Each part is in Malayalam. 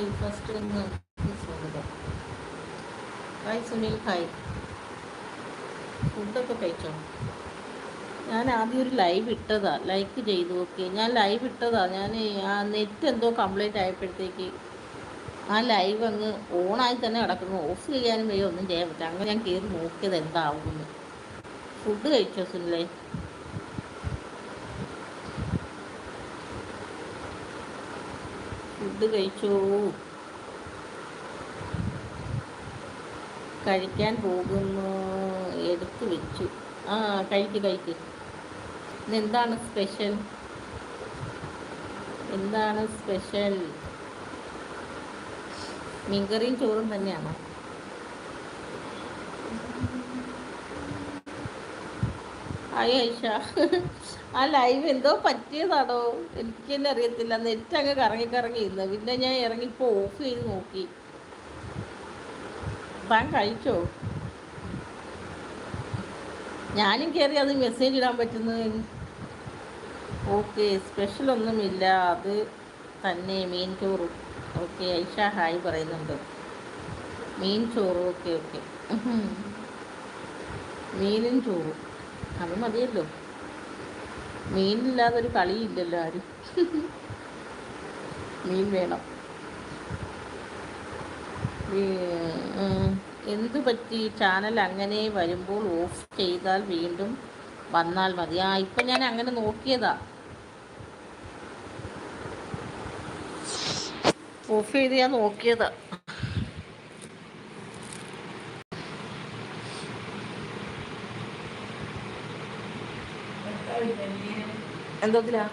ഹായ് ഫസ്റ്റ് ഒന്ന് സ്വാഗതം ഹായ് സുനിൽ ഹായ് ഫുഡൊക്കെ കഴിച്ചോ? ഞാൻ ആദ്യം ഒരു ലൈവ് ഇട്ടതാ. ലൈക്ക് ചെയ്തു ഓക്കെ ഞാൻ ലൈവ് ഇട്ടതാ. ഞാൻ ആ നെറ്റ് എന്തോ കംപ്ലൈന്റ് ആയപ്പോഴത്തേക്ക് ആ ലൈവ് അങ്ങ് ഓണായി തന്നെ കിടക്കുന്നു. ഓഫ് ചെയ്യാനും വയ്യ. ഒന്നും ചെയ്യാൻ പറ്റില്ല. അങ്ങനെ ഞാൻ കയറി നോക്കിയത് എന്താവുമെന്ന്. ഫുഡ് കഴിച്ചോ സുനിലേ? ഫുഡ് കഴിച്ചോ. കഴിക്കാൻ പോകുന്നു. എടുത്തു വെച്ചു. ആ കഴിക്ക് കഴിക്ക്. ഇന്നെന്താണ് സ്പെഷ്യൽ? എന്താണ് സ്പെഷ്യൽ? മീൻകറിയും ചോറും തന്നെയാണോ? ഹായ് ഐഷ. ആ ലൈവ് എന്തോ പറ്റിയതാണോ എനിക്ക് തന്നെ അറിയത്തില്ല. നെറ്റ് അങ്ങ് കറങ്ങി കറങ്ങി ഇരുന്നു. പിന്നെ ഞാൻ ഇറങ്ങിപ്പോൾ ഓഫ് ചെയ്ത് നോക്കി. താൻ കഴിച്ചോ? ഞാനും കയറി അത് മെസ്സേജ് ഇടാൻ പറ്റുന്നത്. ഓക്കെ സ്പെഷ്യൽ ഒന്നുമില്ല. അത് തന്നെ മീൻ ചോറും. ഓക്കെ ഐഷ ഹായ് പറയുന്നുണ്ട്. മീൻ ചോറും. ഓക്കെ ഓക്കെ മീനും ചോറും. അത് മതിയല്ലോ. മീനില്ലാതൊരു കളിയില്ലല്ലോ ആരും. മീൻ വേണം. എന്തു പറ്റി? ചാനൽ അങ്ങനെ വരുമ്പോൾ ഓഫ് ചെയ്താൽ വീണ്ടും വന്നാൽ മതി. ആ ഇപ്പം ഞാൻ അങ്ങനെ നോക്കിയതാ. ഓഫ് ചെയ്ത് ഞാൻ നോക്കിയതാ. എന്തോത്തിലാ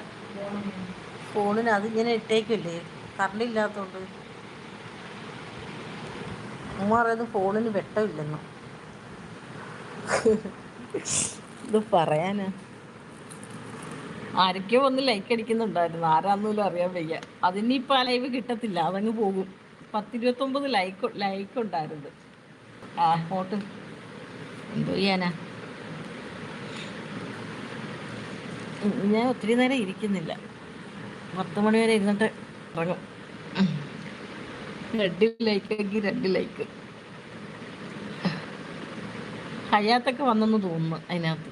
ഫോണിന് ഇങ്ങനെ ഇട്ടേക്കില്ലേ? കറണ്ട് ഇല്ലാത്തതുകൊണ്ട് ഉമ്മ പറയുന്നത് ഫോണിന് വെട്ടമില്ലെന്നു. ഇത് പറയാനാ. ആരൊക്കെയോ ഒന്ന് ലൈക്ക് അടിക്കുന്നുണ്ടായിരുന്നു. ആരാന്നൂലും അറിയാൻ വയ്യ. അതിനിപ്പോൾ ആ ലൈവ് കിട്ടത്തില്ല. അതങ്ങ് പോകും. പത്തിരുപത്തൊമ്പത് ലൈക്ക് ലൈക്ക് ഉണ്ടായിരുന്നു. ആ ഫോട്ടോ എന്തോ ചെയ്യാനാ? ഞാൻ ഒത്തിരി നേരം ഇരിക്കുന്നില്ല. പത്ത് മണി വരെ ഇരുന്നിട്ട് ഇറങ്ങും രണ്ട് ലൈക്ക് എങ്കിൽ രണ്ട് ലൈക്ക് ഹയാത്തൊക്കെ വന്നെന്ന് തോന്നുന്നു അതിനകത്ത്.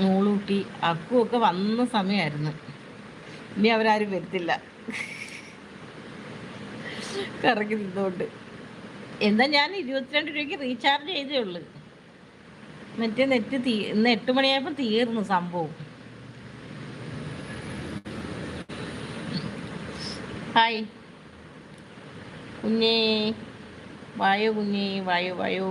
നൂളൂട്ടി അക്കുമൊക്കെ വന്ന സമയമായിരുന്നു ഇനി അവരാരും വരുത്തില്ല. കറങ്ങി നിന്നുകൊണ്ട് എന്താ ഞാൻ ഇരുപത്തിരണ്ട് രൂപയ്ക്ക് റീചാർജ് ചെയ്തേ ഉള്ളൂ. മറ്റേ നെറ്റ് തീ ഇന്ന് എട്ട് മണിയായപ്പോൾ തീർന്നു സംഭവം. ഹായ് കുഞ്ഞേ വായോ കുഞ്ഞേ വായോ വായോ.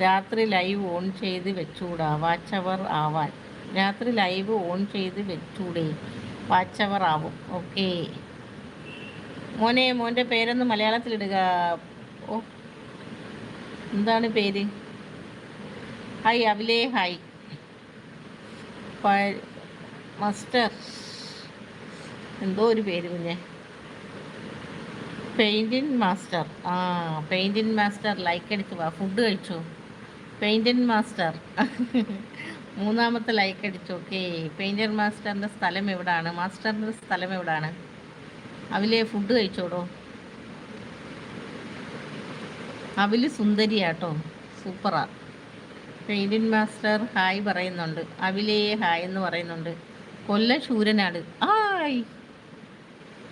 രാത്രി ലൈവ് ഓൺ ചെയ്ത് വെച്ചൂടാ. വാച്ചവർ ആവാൻ. രാത്രി ലൈവ് ഓൺ ചെയ്ത് വെച്ചൂടെ. വാച്ചവർ ആവും. ഓക്കെ മോനെ മോന്റെ പേരൊന്ന് മലയാളത്തിലിടുക. ഓ എന്താണ് പേര്? ഹായ് അവിലേ ഹായ് മസ്റ്റർ എന്തോ ഒരു പേര് കുഞ്ഞെ. പെയിന്റിങ് മാസ്റ്റർ ആ പെയിന്റിങ് മാസ്റ്റർ ലൈക്ക് അടിച്ചു വാ. ഫുഡ് കഴിച്ചു? പെയിന്റിങ് മാസ്റ്റർ മൂന്നാമത്തെ ലൈക്ക് അടിച്ചു. ഓക്കെ പെയിന്റർ മാസ്റ്ററിന്റെ സ്ഥലം എവിടാണ്? മാസ്റ്ററിന്റെ സ്ഥലം എവിടാണ്? അവലെ ഫുഡ് കഴിച്ചോടോ? അവൽ സുന്ദരിയാട്ടോ. സൂപ്പറാ പെയിന്റിങ് മാസ്റ്റർ ഹായ് പറയുന്നുണ്ട്. അവിലേ ഹായ് എന്ന് പറയുന്നുണ്ട്. കൊല്ല ശൂരനാട് ആയ്!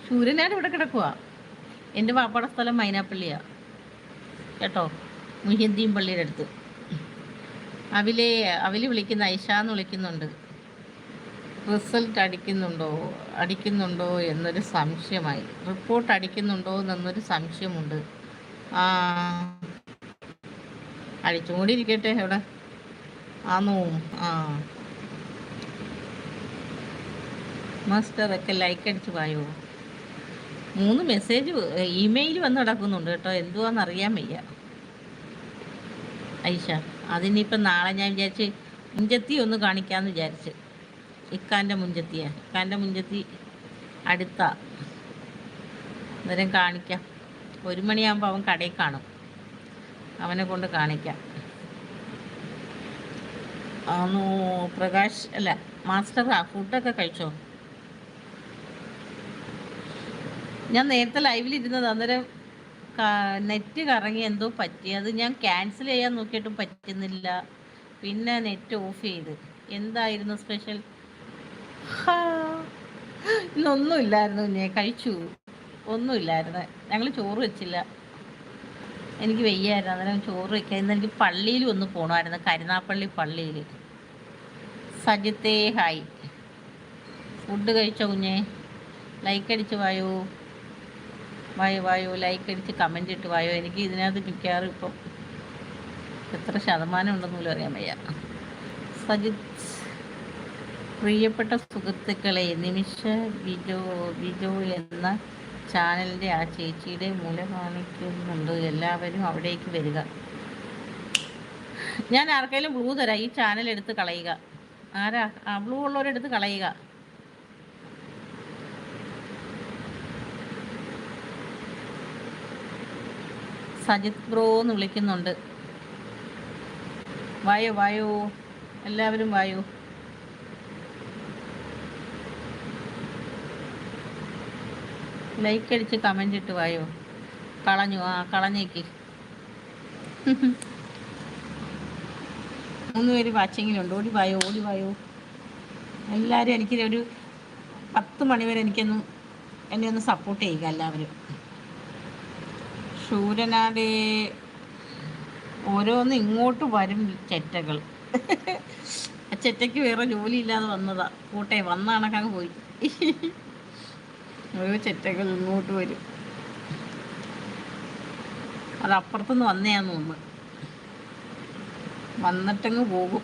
സൂര്യനാട് ഇവിടെ കിടക്കുക എന്റെ പാപ്പയുടെ സ്ഥലം മൈനാപ്പള്ളിയാണ് കേട്ടോ? മുഹിന്ദീൻ പള്ളിയുടെ അടുത്ത്. അവിലെ അവിൽ വിളിക്കുന്ന ഐഷ എന്ന് വിളിക്കുന്നുണ്ട്. റിസൾട്ട് അടിക്കുന്നുണ്ടോ? അടിക്കുന്നുണ്ടോ എന്നൊരു സംശയമായി. റിപ്പോർട്ട് അടിക്കുന്നുണ്ടോ എന്നൊരു സംശയമുണ്ട്. ആ അടിച്ചും കൂടി ഇരിക്കട്ടെ എവിടെ ആന്നോ? ആ. മാസ്റ്റർ ഒക്കെ ലൈക്ക് അടിച്ച് പായോ? മൂന്ന് മെസ്സേജ് ഇമെയിൽ വന്ന് കിടക്കുന്നുണ്ട് കേട്ടോ. എന്തുവാന്ന് അറിയാൻ വയ്യ. ഐഷ അതിനിപ്പം നാളെ ഞാൻ വിചാരിച്ച് മുഞ്ചത്തി ഒന്ന് കാണിക്കാമെന്ന് വിചാരിച്ച്. ഇക്കാന്റെ മുഞ്ചത്തിയാ ഇക്കാന്റെ മുഞ്ചത്തി അടുത്ത. അന്നേരം കാണിക്കാം. ഒരു മണിയാകുമ്പോൾ അവൻ കടയിൽ കാണും. അവനെ കൊണ്ട് കാണിക്കാം. പ്രകാശ് അല്ല മാസ്റ്റർ ഫുഡൊക്കെ കഴിച്ചോ? ഞാൻ നേരത്തെ ലൈവിൽ ഇരുന്നത് അന്നേരം നെറ്റ് കറങ്ങി എന്തോ പറ്റി. അത് ഞാൻ ക്യാൻസൽ ചെയ്യാൻ നോക്കിയിട്ടും പറ്റുന്നില്ല. പിന്നെ നെറ്റ് ഓഫ് ചെയ്ത്. എന്തായിരുന്നു സ്പെഷ്യൽ ഇന്നൊന്നും ഇല്ലായിരുന്നു ഞാൻ കഴിച്ചു. ഒന്നുമില്ലായിരുന്നു ഞങ്ങൾ ചോറ് വെച്ചില്ല. എനിക്ക് വെയ്യായിരുന്നു. അന്നേരം ചോറ് വെക്കാൻ ഇന്ന് എനിക്ക് പള്ളിയിൽ ഒന്ന് പോകണമായിരുന്നു കരുനാപ്പള്ളി പള്ളിയിൽ. സജിത്തേ ഹായ് ഫുഡ് കഴിച്ചോ കുഞ്ഞേ? ലൈക്ക് അടിച്ച് വായോ? വായോ വായോ ലൈക്ക് അടിച്ച് കമന്റ് ഇട്ട് വായോ. എനിക്ക് ഇതിനകത്ത് മിക്കവാറും ഇപ്പം എത്ര ശതമാനം ഉണ്ടെന്ന് പോലും അറിയാൻ വയ്യ. സജിത് പ്രിയപ്പെട്ട സുഹൃത്തുക്കളെ നിമിഷ ബിജോ ബിജോ എന്ന ചാനലിന്റെ ആ ചേച്ചിയുടെ മൂല കാണിക്കുന്നുണ്ട്. എല്ലാവരും അവിടേക്ക് വരിക. ഞാൻ ആർക്കെങ്കിലും ബ്ലൂ തരാം. ഈ ചാനൽ എടുത്ത് കളയുക. ആരാ? ആ ബ്ലൂ ഉള്ളവരെടുത്ത് കളയുക. സജിത് ബ്രോ എന്ന് വിളിക്കുന്നുണ്ട്. വായോ വായോ. എല്ലാവരും വായോ. ലൈക്ക് അടിച്ച് കമന്റ് ഇട്ട് വായോ. കളഞ്ഞു ആ കളഞ്ഞേക്ക്. മൂന്ന് പേര് വാച്ചിങ്ങിലുണ്ട് ഓടി വായോ ഓടി വായോ. എല്ലാവരും എനിക്ക് ഒരു പത്ത് മണിവരെ എനിക്കൊന്നും എന്നെ ഒന്ന് സപ്പോർട്ട് ചെയ്യുക എല്ലാവരും. ശൂരനാട് ഓരോന്ന് ഇങ്ങോട്ട് വരും ചെറ്റകൾ. ചെറ്റയ്ക്ക് വേറെ ജോലി ഇല്ലാതെ വന്നതാ. കൂട്ടെ വന്ന അങ്ങ് പോയി. ഓരോ ചെറ്റകൾ ഇങ്ങോട്ട് വരും. അത് അപ്പുറത്തുനിന്ന് വന്നയാന്ന് തോന്നുന്നു. വന്നിട്ടങ്ങ് പോകും.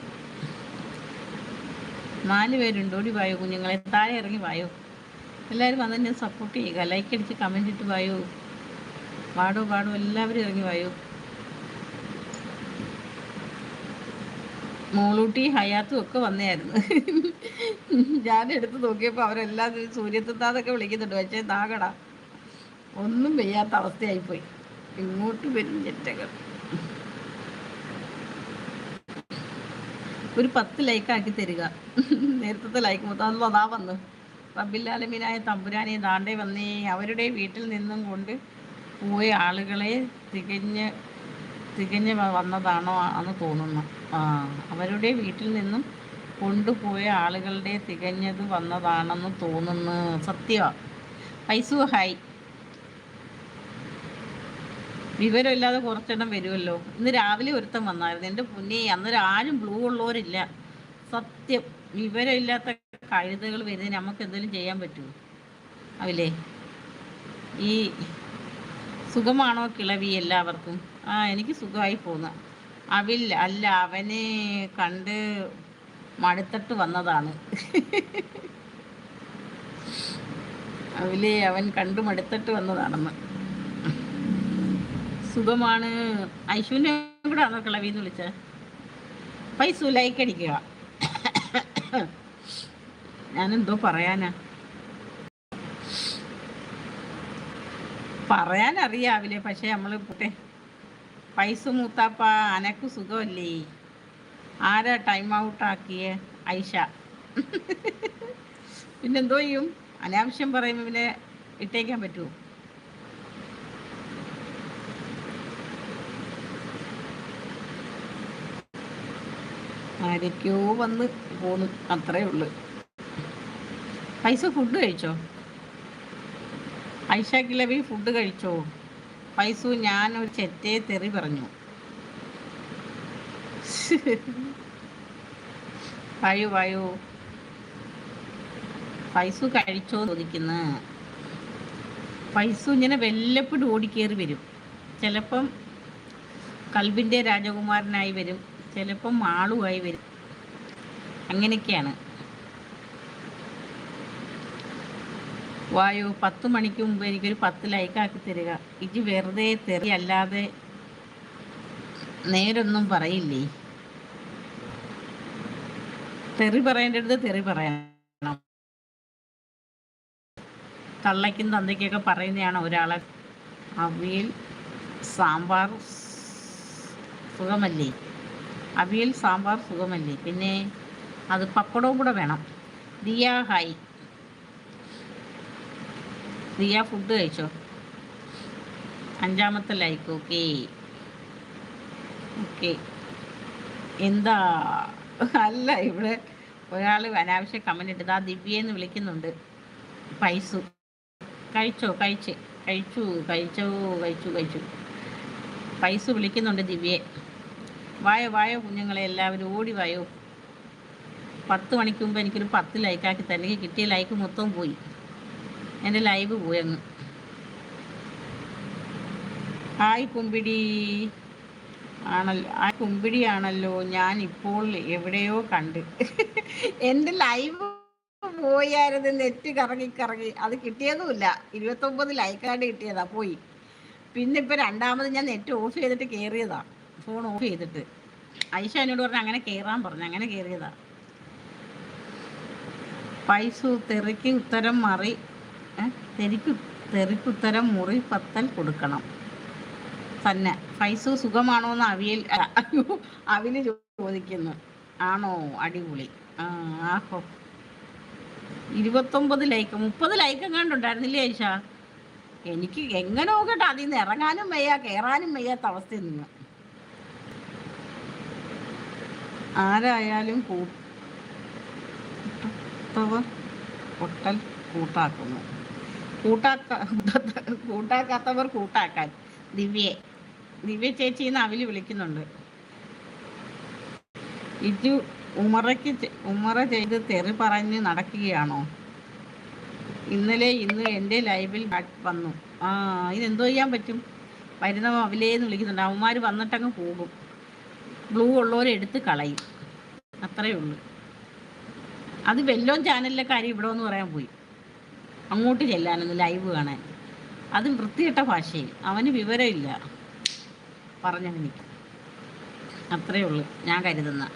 നാല് പേരുണ്ട്. ഓടി വായോ കുഞ്ഞുങ്ങളെ. താഴെ ഇറങ്ങി വായോ. എല്ലാവരും വന്നെന്നെ സപ്പോർട്ട് ചെയ്യുക ലൈക്ക് അടിച്ച് കമന്റ് ഇട്ട് വായോ. പാടോ പാടോ. എല്ലാവരും ഇറങ്ങി വായോ? മോളൂട്ടി ഹയാത്തും ഒക്കെ വന്നായിരുന്നു ഞാൻ എടുത്ത് നോക്കിയപ്പോൾ അവരെല്ലാം സൂര്യത്താതൊക്കെ വിളിക്കുന്നുണ്ട്. പക്ഷേ താകട ഒന്നും പെയ്യാത്ത അവസ്ഥയായിപ്പോയി. ഇങ്ങോട്ട് വരും ചെറ്റകൾ ഒരു പത്ത് ലൈക്ക് ആക്കി തരിക. നേരത്തെ ലൈക്ക് മൊത്തം അതാ വന്നു. റബ്ബില്ലാലമീനായ തമ്പുരാനെ ദാണ്ടേ വന്നേ. അവരുടെ വീട്ടിൽ നിന്നും കൊണ്ട് പോയ ആളുകളെ തികഞ്ഞ് തികഞ്ഞ് വന്നതാണോ എന്ന് തോന്നുന്നു. അവരുടെ വീട്ടിൽ നിന്നും കൊണ്ടുപോയ ആളുകളുടെ തികഞ്ഞത് വന്നതാണെന്ന് തോന്നുന്നു. സത്യമാണ് പൈസു ഹായ് വിവരമില്ലാതെ കുറച്ചെണ്ണം വരുമല്ലോ. ഇന്ന് രാവിലെ ഒരുത്തം വന്നായിരുന്നു. എന്റെ പുന്നെ അന്നേരം ആരും ബ്ലൂ ഉള്ളവരില്ല. സത്യം. വിവരമില്ലാത്ത കഴുതകൾ വരുന്നതിന് നമുക്ക് എന്തെങ്കിലും ചെയ്യാൻ പറ്റുമോ? അവില്ലേ ഈ സുഖമാണോ കിളവി എല്ലാവർക്കും? ആ എനിക്ക് സുഖമായി പോന്ന അവിൽ അല്ല അവനെ കണ്ട് മടുത്തിട്ട് വന്നതാണ്. അവിലെ അവൻ കണ്ടു മടുത്തിട്ട് വന്നതാണെന്ന്. സുഖമാണ്. ഐശുവിനെ കൂടെ ആണോ കിളവി എന്ന് വിളിച്ച? പൈസ ലൈക്ക് അടിക്കുക. ഞാനെന്തോ പറയാനാ. പറയാൻ അറിയാവില്ലേ പക്ഷെ നമ്മൾ പുട്ടെ പൈസ മൂത്താപ്പ അനക്ക് സുഖമല്ലേ? ആരാ ടൈം ഔട്ട് ആക്കിയേ? ഐഷ. പിന്നെന്തോ ചെയ്യും? അനാവശ്യം പറയുമ്പോൾ പിന്നെ ഇട്ടേക്കാൻ പറ്റുമോ ആരൊക്കെയോ വന്ന് പോന്നു. അത്രേ ഉള്ളു. പൈസ ഫുഡ് കഴിച്ചോ? ഐഷ കിളവി ഫുഡ് കഴിച്ചോ? പൈസു ഞാൻ ഒരു ചെറ്റയെ തെറി പറഞ്ഞു. വായു വായു. പൈസു കഴിച്ചോ ചോദിക്കുന്നു. പൈസു ഇങ്ങനെ വല്ലപ്പോഴും ഓടിക്കേറി വരും. ചിലപ്പം കൽബിന്റെ രാജകുമാരനായി വരും. ചിലപ്പം മാളുമായി വരും. അങ്ങനെയൊക്കെയാണ്. വായു പത്ത് മണിക്ക് മുമ്പ് എനിക്കൊരു പത്ത് ലൈക്കാക്കി തരിക. ഇത് വെറുതെ തെറി അല്ലാതെ നേരൊന്നും പറയില്ലേ? തെറി പറയേണ്ടടുത്ത് തെറി പറയണം. തള്ളയ്ക്കും തന്തയ്ക്കൊക്കെ പറയുന്നതാണ് ഒരാളെ. അവിയൽ സാമ്പാർ സുഖമല്ലേ? അവിയൽ സാമ്പാർ സുഖമല്ലേ? പിന്നെ അത് പപ്പടവും കൂടെ വേണം. ദിയ ഹായ്. റിയ ഫുഡ് കഴിച്ചോ? അഞ്ചാമത്തെ ലൈക്ക് ഓക്കെ ഓക്കെ എന്താ? അല്ല ഇവിടെ ഒരാൾ അനാവശ്യ കമന്റ് ഇട്ടത് ആ ദിവ്യെന്ന് വിളിക്കുന്നുണ്ട്. പൈസ. കഴിച്ചോ? കഴിച്ച്. കഴിച്ചു കഴിച്ചോ കഴിച്ചു കഴിച്ചു. പൈസ വിളിക്കുന്നുണ്ട് ദിവ്യെ. വായോ വായോ കുഞ്ഞുങ്ങളെ എല്ലാവരും ഓടി വായോ. പത്ത് മണിക്ക് മുമ്പ് എനിക്കൊരു പത്ത് ലൈക്കാക്കി തന്നെ കിട്ടിയ ലൈക്ക് മൊത്തം പോയി. എന്റെ ലൈവ് പോയെന്ന് ആയി കുമ്പിടി. ആണല്ലോ. ആ കുമ്പിടിയാണല്ലോ ഞാൻ ഇപ്പോൾ എവിടെയോ കണ്ട്. എന്റെ ലൈവ് പോയായിരുന്നു. നെറ്റ് കറങ്ങി കറങ്ങി. അത് കിട്ടിയതുമില്ല. ഇരുപത്തൊമ്പത് ലൈക്കാണ്ട് കിട്ടിയതാ. പോയി. പിന്നെ ഇപ്പം രണ്ടാമത് ഞാൻ നെറ്റ് ഓഫ് ചെയ്തിട്ട് കയറിയതാ ഫോൺ ഓഫ് ചെയ്തിട്ട്. ഐഷ എന്നോട് പറഞ്ഞു അങ്ങനെ കയറാൻ പറഞ്ഞു. അങ്ങനെ കയറിയതാ പൈസ തെറിക്ക് ഉത്തരം മറി. തെരിക്ക് തെറിക്കുത്തരം മുറി പത്തൽ കൊടുക്കണം. തന്നെ. പൈസ സുഖമാണോ എന്ന് അവിയൽ അയ്യോ അവിൽ ചോദിക്കുന്നു. ആണോ? അടിപൊളി. ആഹോ. ഇരുപത്തൊമ്പത് ലൈക്ക്. മുപ്പത് ലൈക്ക് കണ്ടുണ്ടായിരുന്നില്ലേ ഐഷ? എനിക്ക് എങ്ങനെ നോക്കട്ടെ അതിൽ നിന്ന് ഇറങ്ങാനും വയ്യ കയറാനും വയ്യാത്ത അവസ്ഥ നിന്ന്. ആരായാലും കൂട്ടവർ പൊട്ടൽ കൂട്ടാക്കുന്നു. കൂട്ടാക്ക കൂട്ടാക്കാത്തവർ കൂട്ടാക്കാൻ. ദിവ്യെ ദിവ്യ ചേച്ചി എന്ന് അവൽ വിളിക്കുന്നുണ്ട്. ഇജു ഉമറയ്ക്ക് ഉമറ ചെയ്ത് തെറി പറഞ്ഞ് നടക്കുകയാണോ? ഇന്നലെ ഇന്ന് എന്റെ ലൈവിൽ വന്നു. ആ ഇതെന്തോ ചെയ്യാൻ പറ്റും? വരുന്ന അവലേന്ന് വിളിക്കുന്നുണ്ട്. അവന്മാർ വന്നിട്ടങ്ങ് പോകും. ബ്ലൂ ഉള്ളവരെ എടുത്ത് കളയും. അത്രയേ ഉള്ളൂ. അത് വെല്ലോം ചാനലിലെ കാര്യം ഇവിടെ എന്ന് പറയാൻ പോയി. അങ്ങോട്ട് ചെല്ലാനൊന്ന് ലൈവ് കാണാൻ. അതും വൃത്തികെട്ട ഭാഷയിൽ. അവന് വിവരമില്ല. പറഞ്ഞവനിക്ക് അത്രയേ ഉള്ളൂ. ഞാൻ കരുതുന്ന.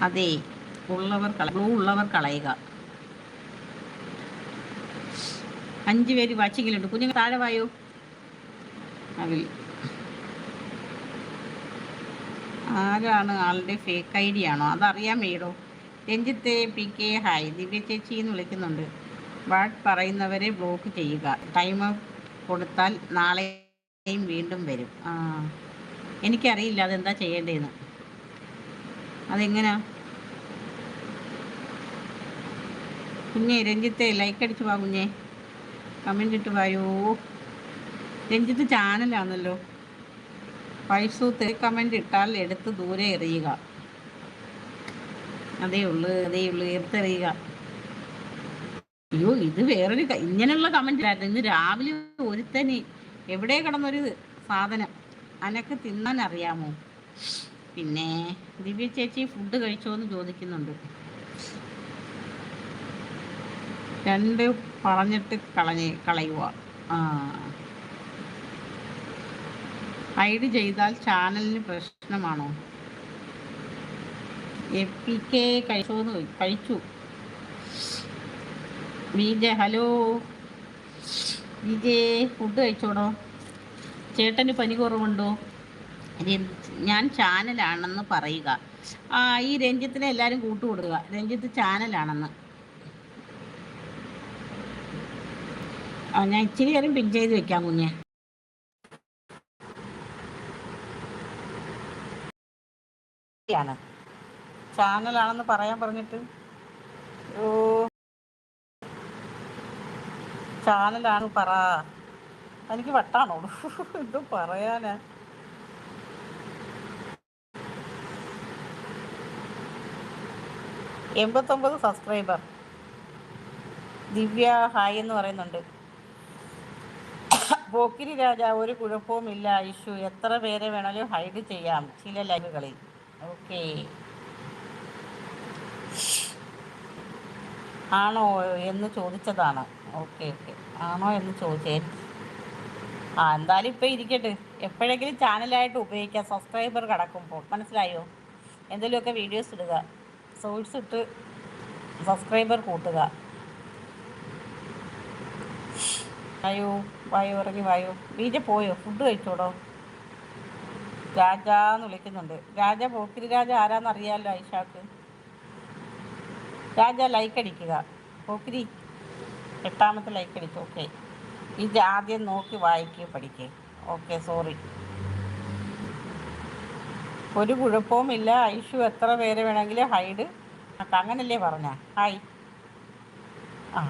അതെ ഉള്ളവർ ബ്ലൂ ഉള്ളവർ കളയുക. അഞ്ചു പേര് വാച്ചിങ്ങിലുണ്ട്. കുഞ്ഞുങ്ങൾ താഴെ വായോ? അതിൽ ആരാണ് ആളുടെ ഫേക്ക് ഐ ഡി ആണോ? അതറിയാൻ വേടോ രഞ്ജിത്തെ പി കെ ഹായ്. ദിവ്യ ചേച്ചി എന്ന് വിളിക്കുന്നുണ്ട്. വാട്ട് പറയുന്നവരെ ബ്ലോക്ക് ചെയ്യുക. ടൈം കൊടുത്താൽ നാളെയും വീണ്ടും വരും. ആ എനിക്കറിയില്ല അതെന്താ ചെയ്യേണ്ടതെന്ന് അതെങ്ങനാ? കുഞ്ഞെ രഞ്ജിത്തെ ലൈക്ക് അടിച്ചു വാ കുഞ്ഞെ. കമന്റ് ഇട്ട് വായോ. രഞ്ജിത്ത് ചാനലാണല്ലോ പൈസ തെറി കമന്റ് ഇട്ടാൽ എടുത്ത് ദൂരെ എറിയുക. അതേ ഉള്ളു അതേ ഉള്ളു എടുത്തെറിയുക അയ്യോ ഇത് വേറൊരു ഇങ്ങനെയുള്ള കമന്റ് ആയിരുന്നു ഇന്ന് രാവിലെ ഒരുത്തന് എവിടെ കിടന്നൊരു സാധനം? അനക്ക് തിന്നാൻ അറിയാമോ? പിന്നെ ദിവ്യ ചേച്ചി ഫുഡ് കഴിച്ചോ എന്ന് ചോദിക്കുന്നുണ്ട്. രണ്ട് പറഞ്ഞിട്ട് കളഞ്ഞ് കളയുക ആ. ഹൈഡ് ചെയ്താൽ ചാനലിന് പ്രശ്നമാണോ? എപ്പി കെ കഴിച്ചോന്ന് കഴിച്ചു ബിജെ ഹലോ ബിജെ ഫുഡ് കഴിച്ചോടോ? ചേട്ടന് പനി കുറവുണ്ടോ? ഞാൻ ചാനലാണെന്ന് പറയുക. ആ ഈ രഞ്ജിത്തിനെ എല്ലാവരും കൂട്ടുകൊടുക്കുക. രഞ്ജിത്ത് ചാനലാണെന്ന് ആ ഞാൻ ഇച്ചിരി നേരം പിൻ ചെയ്ത് വെക്കാം കുഞ്ഞെ. ചാനലാണെന്ന് പറയാൻ പറഞ്ഞിട്ട്? ഓ. ചാനലാണ് പറ. എനിക്ക് വട്ടാണോ? ഇത് പറയാനാ. എൺപത്തൊമ്പത് സബ്സ്ക്രൈബർ. ദിവ്യ ഹായ് എന്ന് പറയുന്നുണ്ട്. പോക്കിരി രാജ ഒരു കുഴപ്പവുമില്ല ഇഷ്യൂ എത്ര പേരെ വേണമെങ്കിലും ഹൈഡ് ചെയ്യാം ചില ലൈവുകളിൽ. ഓക്കെ. ആണോ എന്ന് ചോദിച്ചതാണ്. Okay okay. ആണോ എന്ന് ചോദിച്ചേ. ആ എന്തായാലും ഇപ്പം ഇരിക്കട്ടെ. എപ്പോഴെങ്കിലും ചാനലായിട്ട് ഉപയോഗിക്കാം. സബ്സ്ക്രൈബർ കിടക്കുമ്പോൾ. മനസ്സിലായോ? എന്തെങ്കിലുമൊക്കെ വീഡിയോസ് ഇടുക. സോഴ്സ് ഇട്ട് സബ്സ്ക്രൈബർ കൂട്ടുക. വായു വായു ഇറങ്ങി വായു. വീട്ടിൽ പോയോ? ഫുഡ് കഴിച്ചോടോ? രാജ എന്ന് വിളിക്കുന്നുണ്ട്. രാജ പോക്കിരി രാജ ആരാന്നറിയാമല്ലോ ഐഷാക്ക്? രാജ ലൈക്ക് അടിക്കുക. പോക്കിരി എട്ടാമത്തെ ലൈക്ക് അടിച്ചു. ഓക്കെ ഇത് ആദ്യം നോക്കി വായിക്കുക പഠിക്കുക ഓക്കെ സോറി ഒരു കുഴപ്പവുമില്ല ഐഷു എത്ര പേര് വേണമെങ്കിലും ഹൈഡ് അങ്ങനല്ലേ പറഞ്ഞ? ഹായ് ആ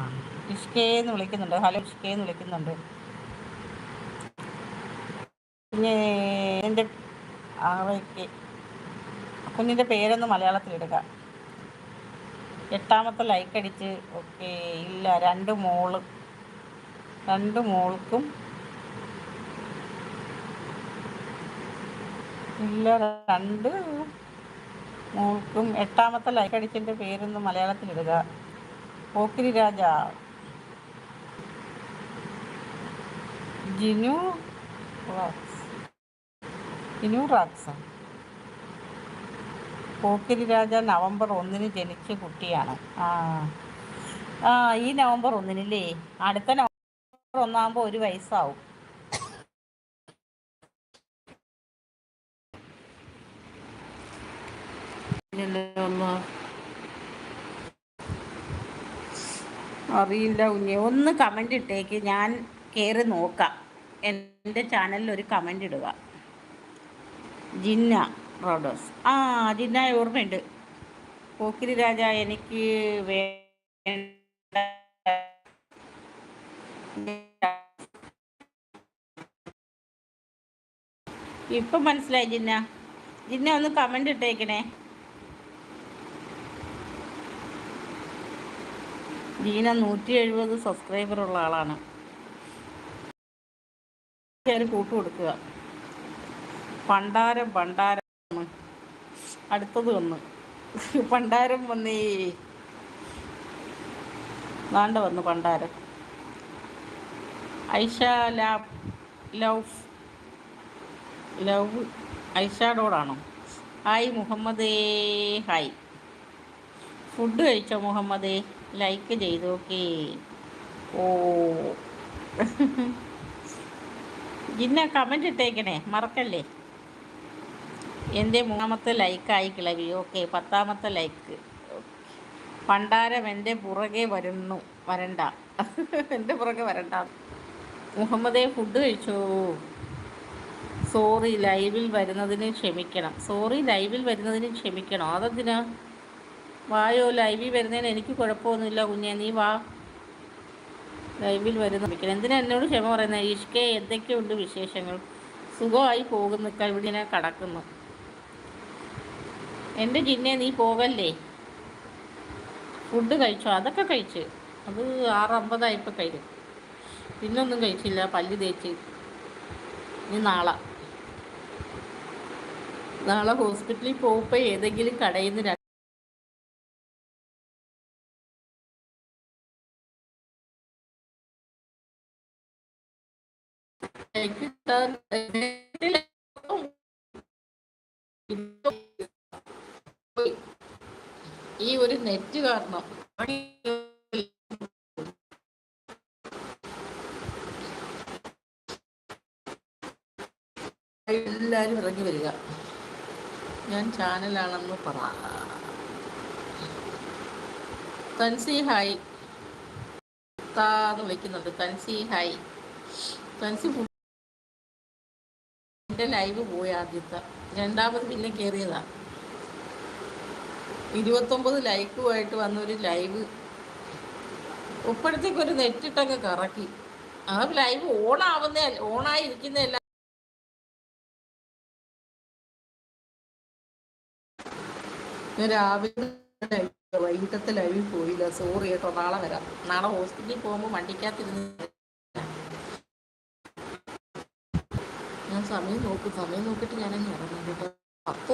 ഇഷ്കേന്ന് വിളിക്കുന്നുണ്ട്. ഹലോ ഇഷ്കേന്ന് വിളിക്കുന്നുണ്ട്. പിന്നെ എന്റെ ആറയ്ക്ക് കുഞ്ഞിന്റെ പേരൊന്ന് മലയാളത്തിലിടുക. എട്ടാമത്തെ ലൈക്ക് അടിച്ച് ഓക്കെ ഇല്ല രണ്ട് മോൾ. രണ്ട് മോൾക്കും. ഇല്ല രണ്ട് മോൾക്കും. എട്ടാമത്തെ ലൈക്ക് അടിച്ചതിന്റെ പേരൊന്ന് മലയാളത്തിലിടുക. പോക്കിരി രാജ. ജിനു റാക്സ റാക്സ് പോക്കിരി രാജ നവംബർ ഒന്നിന് ജനിച്ച കുട്ടിയാണ്. ആ. ആ ഈ നവംബർ ഒന്നിനല്ലേ? അടുത്ത നവംബർ ഒന്നാകുമ്പോൾ ഒരു വയസ്സാവും. അറിയില്ല കുഞ്ഞെ. ഒന്ന് കമന്റ് ഇട്ടേക്ക്. ഞാൻ കയറി നോക്കാം. എന്റെ ചാനലിൽ ഒരു കമന്റ് ഇടുക. ജിന്ന റോഡോസ് ആ ജിന്ന ഓർമ്മയുണ്ട്. പോക്കിരി രാജ എനിക്ക് വേണ്ട. ഇപ്പം മനസ്സിലായി ജിന്ന. ജിന്ന ഒന്ന് കമന്റ് ഇട്ടേക്കണേ. ജീന നൂറ്റി എഴുപത് സബ്സ്ക്രൈബർ ഉള്ള ആളാണ്. കൂട്ടു കൊടുക്കുക. പണ്ടാരം പണ്ടാരം അടുത്തത് വന്ന്. പണ്ടാരം വന്നേ. നാണ്ട വന്ന് പണ്ടാരം. ഐഷ ലാബ് ലവ് ലവ് ഐഷാഡോടാണോ ഹായ് മുഹമ്മദേ ഹായ്. ഫുഡ് കഴിച്ചോ മുഹമ്മദേ? ലൈക്ക് ചെയ്തു ഓക്കെ ഓ. ഇന്ന കമന്റ് ഇട്ടേക്കണേ മറക്കല്ലേ? എന്റെ മൂന്നാമത്തെ ലൈക്കായി കിളവി. ഓക്കെ പത്താമത്തെ ലൈക്ക് പണ്ടാരം എന്റെ പുറകെ വരുന്നു. വരണ്ട. എന്റെ പുറകെ വരണ്ട. മുഹമ്മദേ ഫുഡ് കഴിച്ചോ? സോറി ലൈവിൽ വരുന്നതിന് ക്ഷമിക്കണം. സോറി ലൈവിൽ വരുന്നതിന് ക്ഷമിക്കണം? അതെന്തിനാ? വായോ ലൈവിൽ വരുന്നതിന് എനിക്ക് കുഴപ്പമൊന്നുമില്ല കുഞ്ഞെ. നീ വാ. ലൈവിൽ വരുന്ന ക്ഷമിക്കണം. എന്തിനാ എന്നോട് ക്ഷമ പറയുന്നത് ഇഷ്കെ എന്തൊക്കെയുണ്ട് വിശേഷങ്ങൾ? സുഖമായി പോകുന്നു. ഇവിടെ ഇങ്ങനെ കടക്കുന്നു. എന്റെ ജിന്നെ നീ പോകല്ലേ? ഫുഡ് കഴിച്ചോ? അതൊക്കെ കഴിച്ച്. അത് ആറ് അമ്പതായപ്പോൾ പിന്നൊന്നും കഴിച്ചില്ല. പല്ല് തേച്ച്. ഇനി നാളെ. നാളെ ഹോസ്പിറ്റലിൽ പോകുമ്പോൾ ഏതെങ്കിലും കടയിൽ നിന്ന് ചാനലാണെന്ന് പറ. തൻസി ഹായ് താന്ന് വിളിക്കുന്നുണ്ട് തൻസി ഹായ് തൻസി എന്റെ ലൈവ് പോയി ആദ്യത്തെ. രണ്ടാമത് പിന്നെ കയറിയതാ ഇരുപത്തൊമ്പത് ലൈക്കുമായിട്ട് വന്നൊരു ലൈവ്. ഇപ്പോഴത്തേക്കൊരു നെറ്റിട്ടൊക്കെ കറക്കി. ആ ലൈവ് ഓണാവുന്നേ ഓണായിരിക്കുന്നതല്ല ഞാൻ രാവിലെ വൈകിട്ടത്തെ ലൈവിൽ പോയില്ല. സോറി കേട്ടോ നാളെ വരാം. നാളെ ഹോസ്പിറ്റലിൽ പോകുമ്പോൾ വണ്ടിക്കകത്തിരുന്ന് ഞാൻ സമയം നോക്കും സമയം നോക്കിയിട്ട് ഞാനങ്ങ് ഇറങ്ങി കേട്ടോ.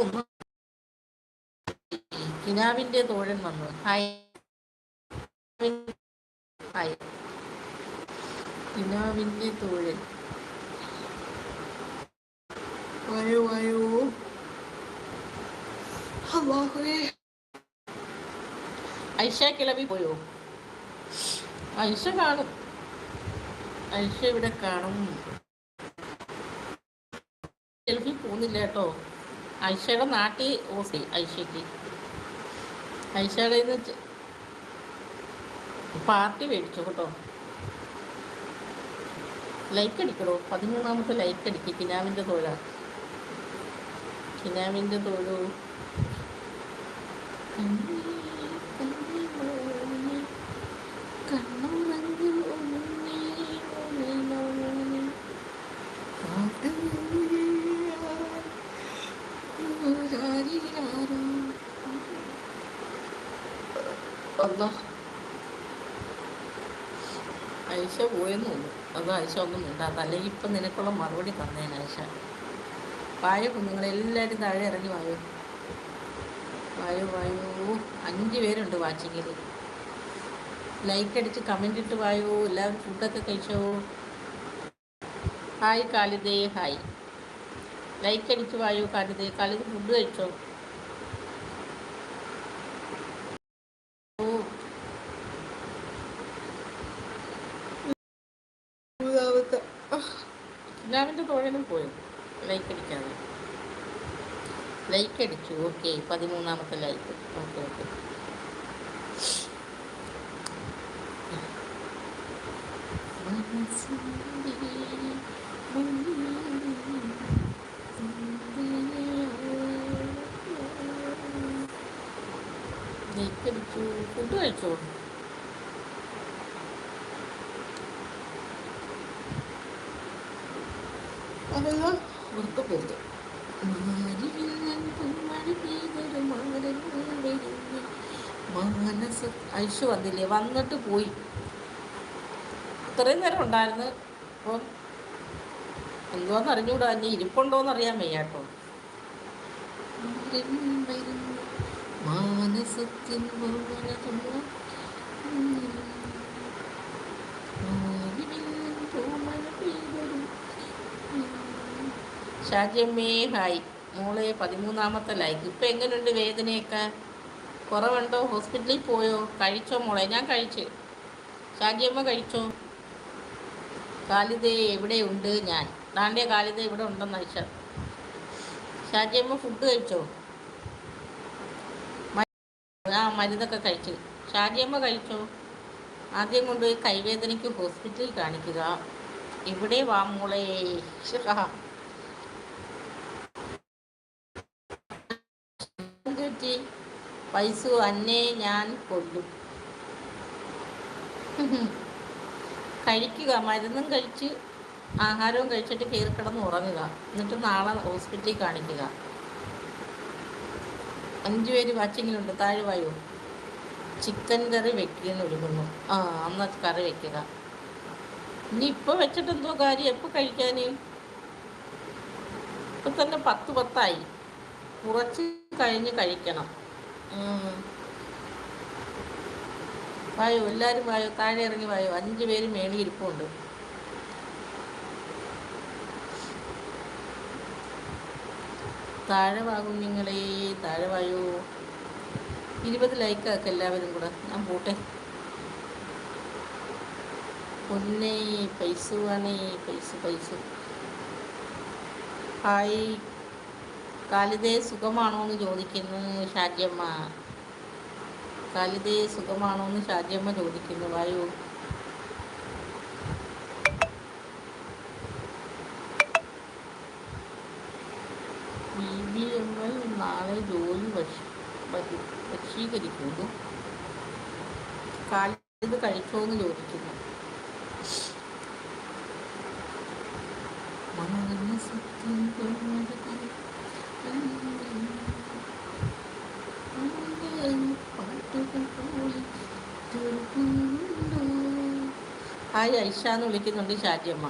ഒന്ന് കിനാവിന്റെ തോഴൻ വന്നു. ഹായ് ഹായ് കിനാവിന്റെ തോഴൻ. വയോ വയോ ഐഷ പോയോ? ഐഷ കാണും. ഐഷ ഇവിടെ കാണും. ഗൾഫിൽ പോകുന്നില്ല കേട്ടോ. ഐഷയുടെ നാട്ടിൽ ഓസി ഐഷയ്ക്ക്. ഐഷയുടെ പാർട്ടി മേടിച്ചു കേട്ടോ. ലൈക്ക് അടിക്കണോ? പതിമൂന്നാമത്തെ ലൈക്ക് അടിക്കുക കിനാവിന്റെ തോഴ. കിനാവിന്റെ തോഴു. ഐഷ പോയെന്ന് തോന്നും അത് ഐഷ ഒന്നും മിണ്ടാത്ത അല്ലെങ്കിൽ ഇപ്പം നിനക്കുള്ള മറുപടി തന്നേനെ ഐഷ വായ കുഞ്ഞുങ്ങളെല്ലാവരും താഴെ ഇറങ്ങി വായോ. വായോ വായോ. അഞ്ച് പേരുണ്ട് വാച്ചിങ്ങിൽ ലൈക്ക് അടിച്ച് കമന്റ് ഇട്ട് വായോ എല്ലാവരും ഫുഡൊക്കെ കഴിച്ചോ? ഹായ് കാലിതേ ഹായ് ലൈക്ക് അടിച്ച് വായോ കാലിതേ കാലിത് ഫുഡ് കഴിച്ചോ ഓ മൂന്നാമത്തെ എല്ലാവരുടെ തോഴനും പോയോ ലൈക്ക് അടിക്കാതെ ലൈക്ക് അടിച്ചു. ഓക്കെ പതിമൂന്നാമത്തെ ലൈക്ക് ഓക്കെ ഓക്കെ ലൈക്ക് അടിച്ചു. ഫുഡ് കഴിച്ചോ? അതെല്ലാം ഉറക്കം പോയത് മനസ്സ് ഐഷു വന്നില്ലേ? വന്നിട്ട് പോയി. ഇത്രയും നേരം ഉണ്ടായിരുന്നു. അപ്പം എന്തോന്ന് അറിഞ്ഞുകൂടാ ഇനി ഇരിപ്പുണ്ടോന്ന് അറിയാൻ വയ്യ കേട്ടോ. മാനസത്തിൻ ഷാജിയമ്മേ ഹായ്. മോളെ പതിമൂന്നാമത്തെ ലൈക്ക്. ഇപ്പം എങ്ങനെയുണ്ട് വേദനയൊക്കെ? കുറവുണ്ടോ? ഹോസ്പിറ്റലിൽ പോയോ? കഴിച്ചോ മോളെ? ഞാൻ കഴിച്ച്. ഷാജിയമ്മ കഴിച്ചോ? കാലിതേ എവിടെയുണ്ട് ഞാൻ. ദാണ്ടിയ കാലിത ഇവിടെ ഉണ്ടെന്ന് അയച്ച. ഷാജിയമ്മ ഫുഡ് കഴിച്ചോ? ആ മരുന്നൊക്കെ കഴിച്ചു. ഷാജിയമ്മ കഴിച്ചോ? ആദ്യം കൊണ്ട് കൈവേദനയ്ക്ക് ഹോസ്പിറ്റലിൽ കാണിക്കുക. ഇവിടെ വാ മോളെ. പൈസ തന്നെ ഞാൻ കൊല്ലും. കഴിക്കുക മരുന്നും കഴിച്ച് ആഹാരവും കഴിച്ചിട്ട് കയറി കിടന്ന് ഉറങ്ങുക. എന്നിട്ട് നാളെ ഹോസ്പിറ്റലിൽ കാണിക്കുക. അഞ്ചു പേര് വാച്ചിങ്ങിലുണ്ട് താഴെ വായോ? ചിക്കൻ കറി വെക്കുന്ന ഒരുങ്ങുന്നു. ആ അന്ന് കറി വെക്കുക. ഇനി ഇപ്പൊ വെച്ചിട്ട് എന്തോ കാര്യം? എപ്പോൾ കഴിക്കാൻ ഇപ്പൊ തന്നെ പത്ത് പത്തായി. കുറച്ച് കഴിഞ്ഞ് കഴിക്കണം. വായോ എല്ലാവരും വായു താഴെ ഇറങ്ങി വായു. അഞ്ച് പേര് മേളിൽ ഇരിപ്പുണ്ട് താഴെ വാകും നിങ്ങളെ താഴെ വായു. ഇരുപത് ലൈക്ക് ആക്കുക എല്ലാവരും കൂടെ. ഞാൻ പോട്ടെ. പൊന്നേ പൈസ വേണേ പൈസ പൈസ. ഹായ്. കാലിതേ സുഖമാണോ എന്ന് ചോദിക്കുന്നു ഷാജിയമ്മ. കാലിതേ സുഖമാണോ എന്ന് ഷാജിയമ്മ ചോദിക്കുന്നു. വായു. നാളെ ജോലി ഭക്ഷീകരിക്കുന്നു കാലിത് കഴിച്ചോ എന്ന് ചോദിക്കുന്നു മനസ്സത്തിൻ ഹായ് ഐഷ എന്ന് വിളിക്കുന്നുണ്ട് ഷാജിയമ്മ.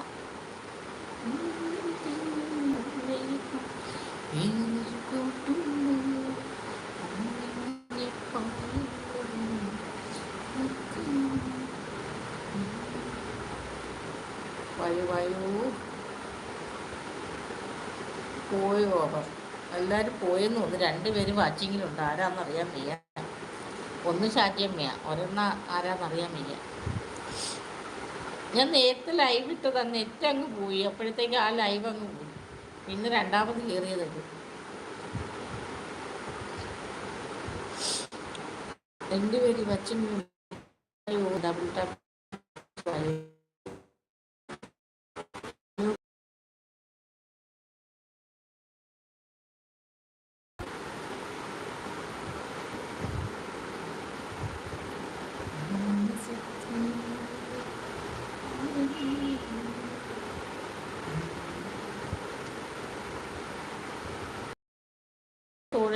പോയോ അവർ? എല്ലാവരും പോയെന്ന് തോന്നുന്നു. രണ്ടുപേരും വാച്ചിങ്ങിലുണ്ട്. ആരാന്നറിയാൻ വയ്യ. ഒന്ന് ഷാജിയമ്മയാ. ഒരെണ്ണ ആരാന്നറിയാൻ വയ്യ. ഞാൻ നേരത്തെ ലൈവ് ഇട്ടതാ നെറ്റ് അങ്ങ് പോയി. അപ്പോഴത്തേക്ക് ആ ലൈവ് അങ്ങ് പോയി. പിന്നെ രണ്ടാമത് കയറിയതത് രണ്ടുപേരും വച്ചിങ് ഡബിൾ ടാപ്പ്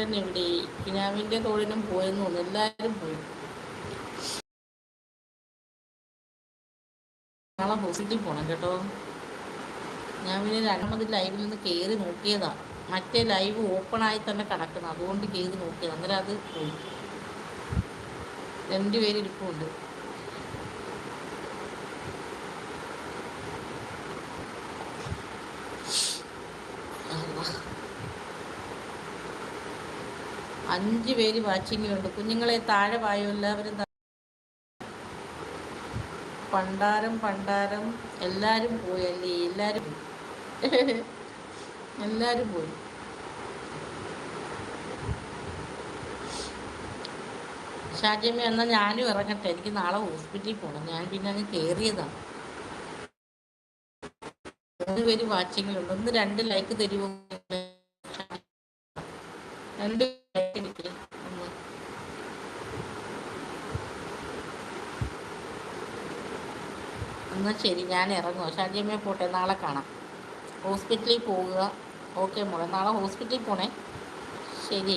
തോഴൻ ഇവിടെ. കിനാവിന്റെ തോഴനും പോയെന്ന് തോന്നുന്നു. എല്ലാവരും പോയി. നാളെ ഹോസ്പിറ്റലിൽ പോണം കേട്ടോ. ഞാൻ പിന്നെ രണ്ടാമത് ലൈവിൽ നിന്ന് കയറി നോക്കിയതാ. മറ്റേ ലൈവ് ഓപ്പൺ ആയി തന്നെ കിടക്കുന്നത് അതുകൊണ്ട് കയറി നോക്കിയത്. അന്നേരം അത് പോയി. രണ്ടുപേര് അഞ്ച് പേര് വാച്ചിങ്ങിലുണ്ട്. കുഞ്ഞുങ്ങളെ താഴെ വായോ? എല്ലാവരും പണ്ടാരം പണ്ടാരം. എല്ലാരും പോയി എല്ലാരും എല്ലാവരും എല്ലാരും പോയി. ഷാജമ്മ എന്നാൽ ഞാനും ഇറങ്ങട്ടെ. എനിക്ക് നാളെ ഹോസ്പിറ്റലിൽ പോകണം ഞാൻ പിന്നെ അങ്ങ് കയറിയതാണ് മൂന്ന് പേര് വാച്ചിങ്ങിലുണ്ട്. ഒന്ന് രണ്ട് ലൈക്ക് തരുമോ രണ്ട് ലൈക്ക് എനിക്ക് ഒന്ന് എന്നാൽ ശരി ഞാൻ ഇറങ്ങും. ഷാജിയമ്മയെ പോട്ടെ നാളെ കാണാം. ഹോസ്പിറ്റലിൽ പോവുക. ഓക്കെ മോളെ നാളെ ഹോസ്പിറ്റലിൽ പോണേ. ശരി